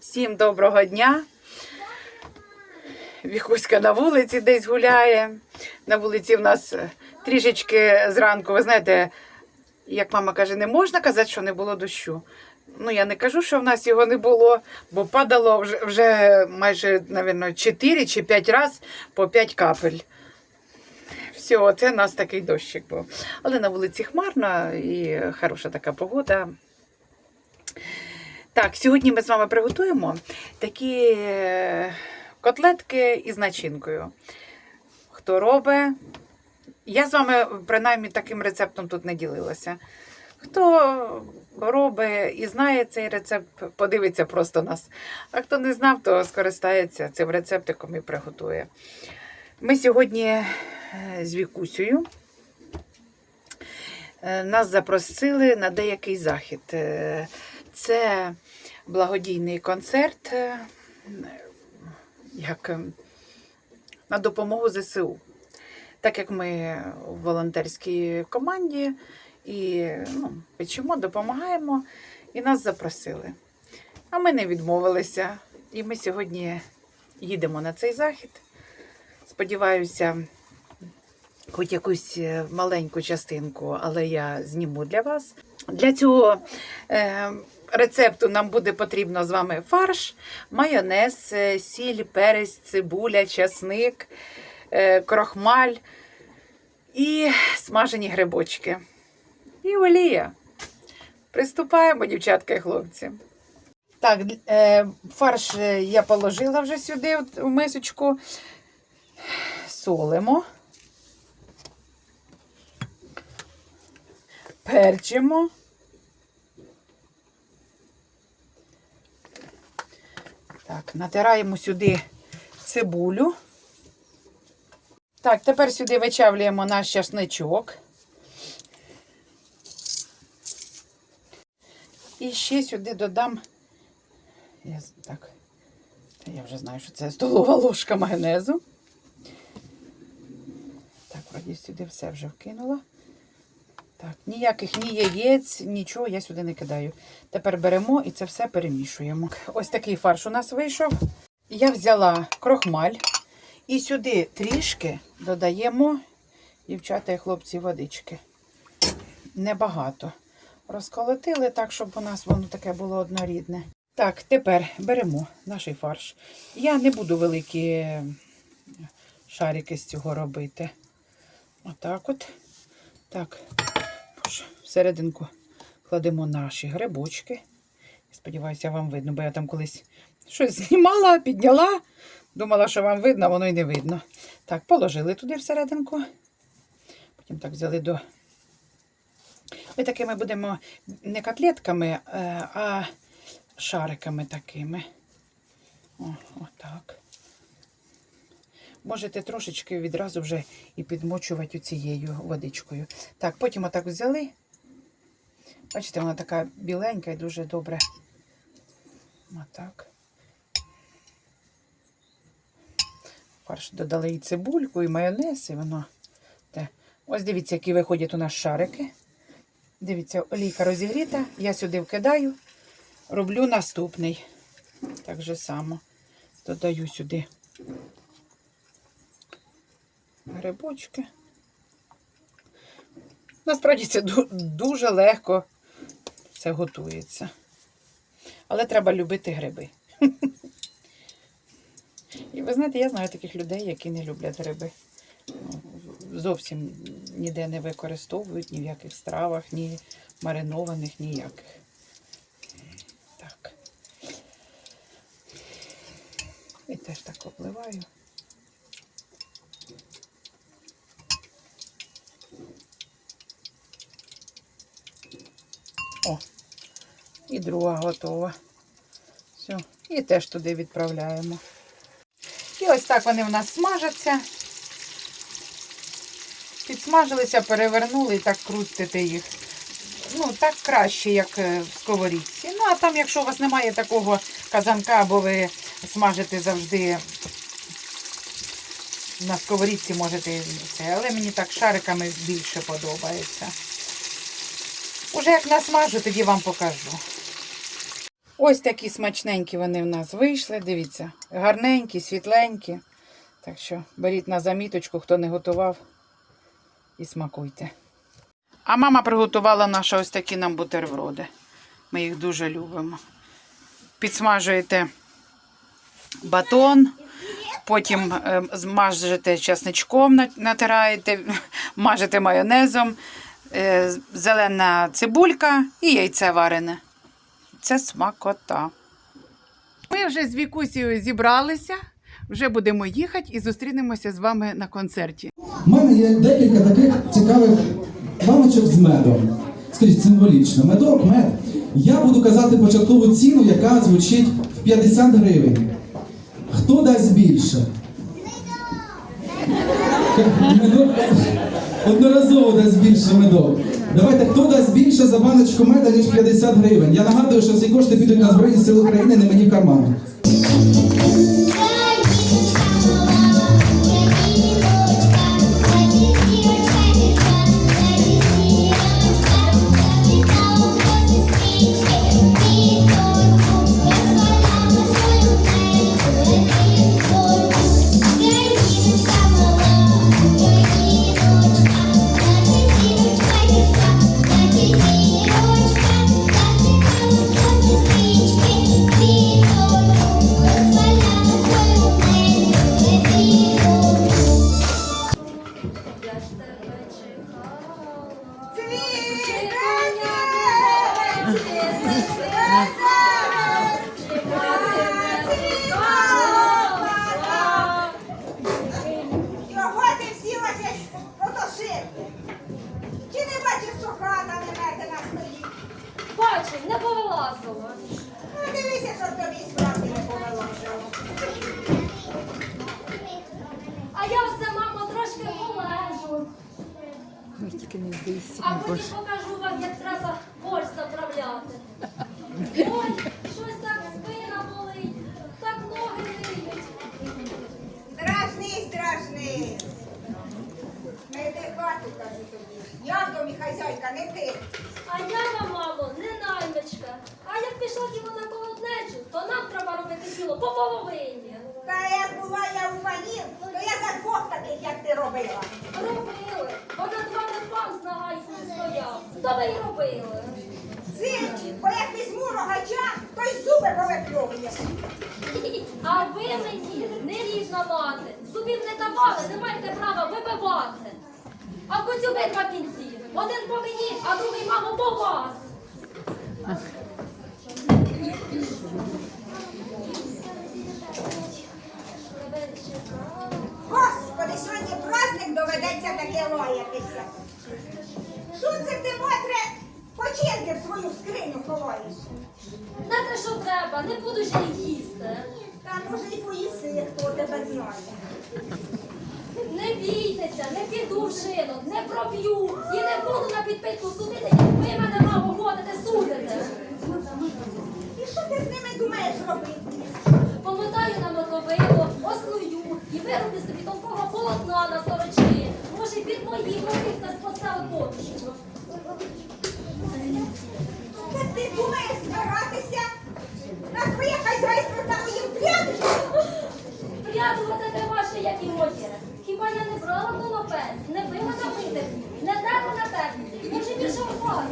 Всім доброго дня. Вікуська на вулиці десь гуляє. На вулиці в нас е, трішечки зранку, ви знаєте, як мама каже, не можна казати, що не було дощу. Ну, я не кажу, що в нас його не було, бо падало вже, вже майже, мабуть, 4 чи 5 разів по 5 капель. Все, це у нас такий дощик був. Але на вулиці хмарно і хороша така погода. Так, сьогодні ми з вами приготуємо такі е, котлетки із начинкою. Хто робить? Я з вами принаймні таким рецептом тут не ділилася. Хто робить і знає цей рецепт, подивиться просто нас. А хто не знав, то скористається цим рецептиком і приготує. Ми сьогодні е, з Вікусею. Е, Нас запросили на деякий захід. Це благодійний концерт е, як е, на допомогу ЗСУ. Так як ми в волонтерській команді і ну, печемо, допомагаємо, і нас запросили. А ми не відмовилися. І ми сьогодні їдемо на цей захід. Сподіваюся, хоч якусь е, маленьку частинку, але я зніму для вас. Для цього е, рецепту нам буде потрібно з вами фарш, майонез, е, сіль, перець, цибуля, часник, е, крохмаль і смажені грибочки. І олія. Приступаємо, дівчатка і хлопці. Так, е, фарш я положила вже сюди в мисочку. Солимо. Перчимо. Так, натираємо сюди цибулю. Так, тепер сюди вичавлюємо наш часничок. І ще сюди додам. Я, так, я вже знаю, що це столова ложка майонезу. Так, вроді сюди все вже вкинула. Так, ніяких ні яєць, нічого я сюди не кидаю. Тепер беремо і це все перемішуємо. Ось такий фарш у нас вийшов. Я взяла крохмаль і сюди трішки додаємо, дівчата і хлопці, водички. Небагато. Розколотили так, щоб у нас воно таке було однорідне. Так, тепер беремо наш фарш. Я не буду великі е, шарики з цього робити. Отак от. Так, всерединку кладемо наші грибочки. Сподіваюся, вам видно, бо я там колись щось знімала, підняла. Думала, що вам видно, воно й не видно. Так, положили туди всерединку. Потім так взяли до. Ми такими будемо не котлетками, е, а шариками такими. Отак. Можете трошечки відразу вже і підмочувати цією водичкою. Так, потім отак взяли. Бачите, вона така біленька і дуже добре. Отак. Фарш додали і цибульку, і майонез, і воно. Те. Ось дивіться, які виходять у нас шарики. Дивіться, олійка розігріта. Я сюди вкидаю, роблю наступний. Так же само. Додаю сюди грибочки. Насправді це дуже легко все готується. Але треба любити гриби. І ви знаєте, я знаю таких людей, які не люблять гриби. Зовсім ніде не використовують, ні в яких стравах, ні маринованих, ніяких. Так. І теж так обливаю. І друга готова. Все. І теж туди відправляємо. І ось так вони в нас смажаться. Підсмажилися, перевернули і так крутите їх. Ну, так краще, як е, в сковорідці. Ну, а там, якщо у вас немає такого казанка, або ви смажите завжди на сковорідці, можете це. Але мені так шариками більше подобається. Уже як насмажу, тоді вам покажу. Ось такі смачненькі вони в нас вийшли. Дивіться, гарненькі, світленькі. Так що беріть на заміточку, хто не готував, і смакуйте. А мама приготувала наші ось такі нам бутерброди. Ми їх дуже любимо. Підсмажуєте батон, потім е, змажете часничком, натираєте, мажете майонезом, е, зелена цибулька і яйце варене. Це смакота. Ми вже з Вікусією зібралися, вже будемо їхати і зустрінемося з вами на концерті. У мене є декілька таких цікавих баночок з медом. Скажіть, символічно. Медок, мед. Я буду казати початкову ціну, яка звучить в 50 гривень. Хто дасть більше? Медок одноразово дасть більше медок. Давайте, хто дасть більше за баночку меда, ніж 50 гривень? Я нагадую, що всі кошти підуть на Збройні Сили України, не мені в карман. А потім покажу вам, як треба борщ заправляти. Ой, щось так спина болить, так ноги ниють. Дражний, дражний. Не йди в хату, кажу тобі. Я в домі хазяйка, не ти. А я вам, мамо, не наймичка. А як пішла діло на колоднечу, то нам треба робити діло по половині. Та як була я у панів, то я за двох таких, як ти робила. Робили, бо над вами пан з нагайкою стояв. То ви й робили. Сирчі, бо як візьму рогача, то й зуби повипльовує. А ви мені не рідна мати. Зубів не давали, не маєте права вибивати. А коцюби два кінці. Один по мені, а другий, мамо, по вас. Господи, сьогодні праздник доведеться таке лаятися. Що це ти, Мотре, починки в свою скриню ховаєш? Не те, що треба, не буду ж я їсти. Та може і поїси, хто тебе знає. Не бійтеся, не піду в шинок, не проб'ю і не буду на підпитку судити, як ви мене, мамо, ходите, судите. І що ти з ними думаєш робити? Помотаю на мотовило, ослую і вироблю собі тонкого полотна на сорочки. Може, під мої руки хтось поставив подушку. Ти думаєш збиратися на своє хазяйство та моїм прядочком? Прядувати те ваше, як і моє. Хіба я не брала конопель, не била на витер, не дала на терниці, може більше у вас.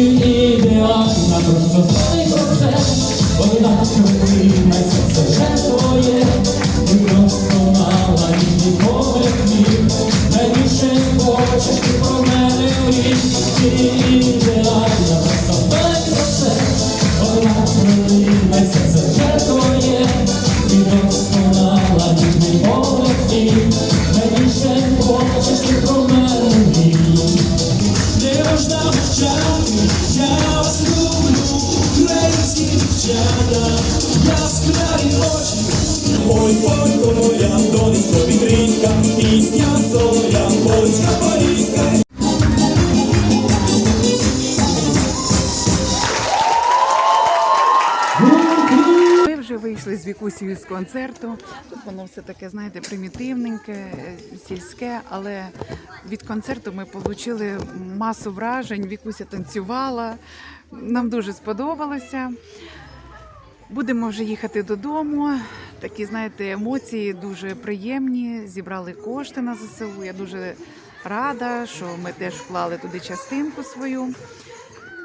いい出会いな年の最後 Ми вже вийшли з Вікусією з концерту. Тут воно все таке, знаєте, примітивненьке, е, сільське, але від концерту ми отримали масу вражень. Вікуся танцювала. Нам дуже сподобалося. Будемо вже їхати додому. Такі, знаєте, емоції дуже приємні. Зібрали кошти на ЗСУ. Я дуже рада, що ми теж вклали туди частинку свою.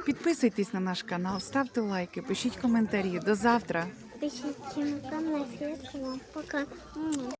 Підписуйтесь на наш канал, ставте лайки, пишіть коментарі. До завтра. Пишіть коментарі. Пока.